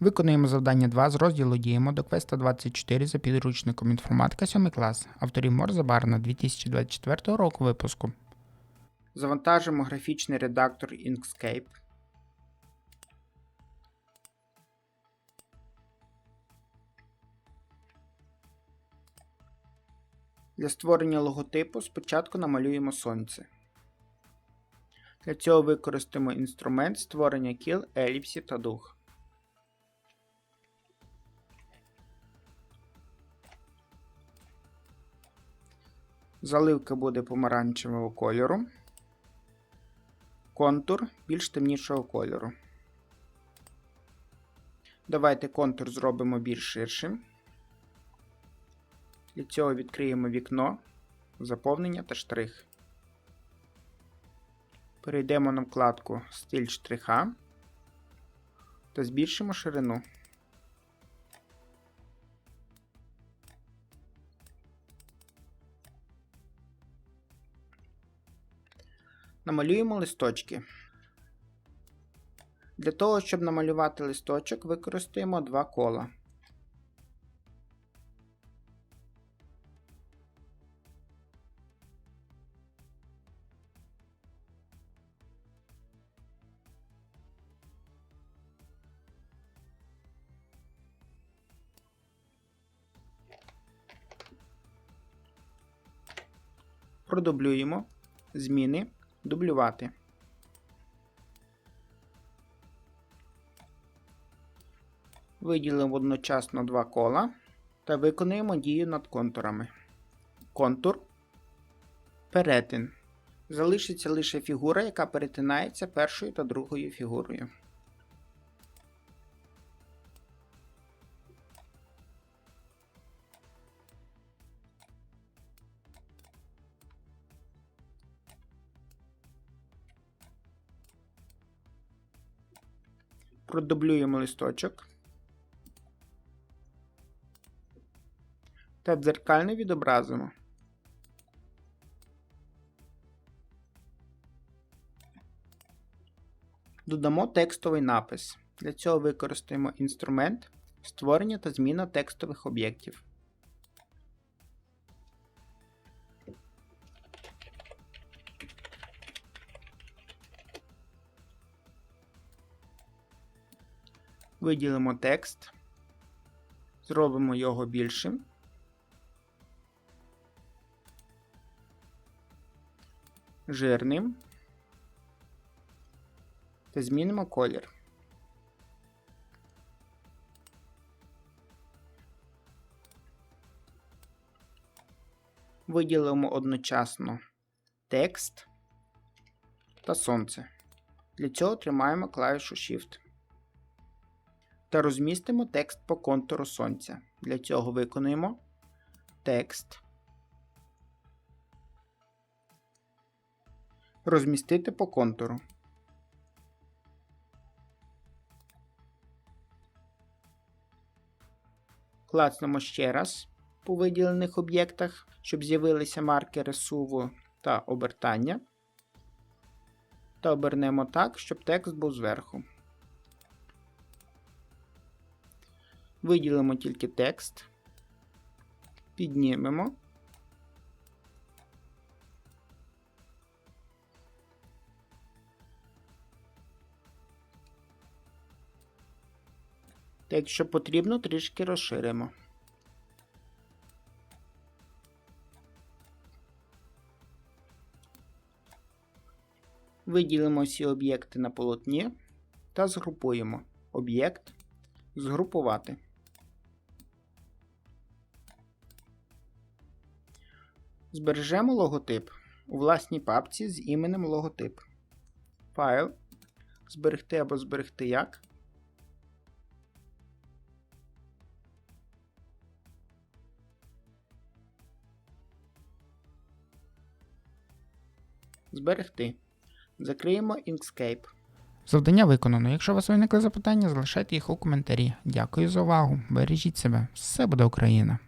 Виконуємо завдання 2 з розділу Діємо до квеста 24 за підручником інформатика 7 клас, авторів Морза Барна 2024 року випуску. Завантажимо графічний редактор Inkscape. Для створення логотипу спочатку намалюємо сонце. Для цього використаємо інструмент створення кіл, еліпсів та дуг. Заливка буде помаранчевого кольору. Контур більш темнішого кольору. Давайте контур зробимо більш ширшим. Для цього відкриємо вікно, заповнення та штрих. Перейдемо на вкладку Стиль штриха та збільшимо ширину. Намалюємо листочки. Для того, щоб намалювати листочок, використаємо два кола. Продублюємо зміни, дублювати. Виділимо одночасно два кола та виконуємо дію над контурами. Контур. Перетин. Залишиться лише фігура, яка перетинається першою та другою фігурою. Продублюємо листочок. Та дзеркально відобразимо. Додамо текстовий напис. Для цього використаємо інструмент створення та зміна текстових об'єктів. Виділимо текст, зробимо його більшим. Жирним та змінимо колір. Виділимо одночасно текст та сонце. Для цього тримаємо клавішу Shift та розмістимо текст по контуру сонця. Для цього виконуємо текст. Розмістити по контуру. Клацнемо ще раз по виділених об'єктах, щоб з'явилися маркери суву та обертання. Та обернемо так, щоб текст був зверху. Виділимо тільки текст, піднімемо. Та якщо потрібно, трішки розширимо. Виділимо всі об'єкти на полотні та згрупуємо об'єкт згрупувати. Збережемо логотип у власній папці з іменем логотип. Файл. Зберегти або зберегти як. Зберегти. Закриємо Inkscape. Завдання виконано. Якщо у вас виникли запитання, залишайте їх у коментарі. Дякую за увагу. Бережіть себе. Все буде Україна!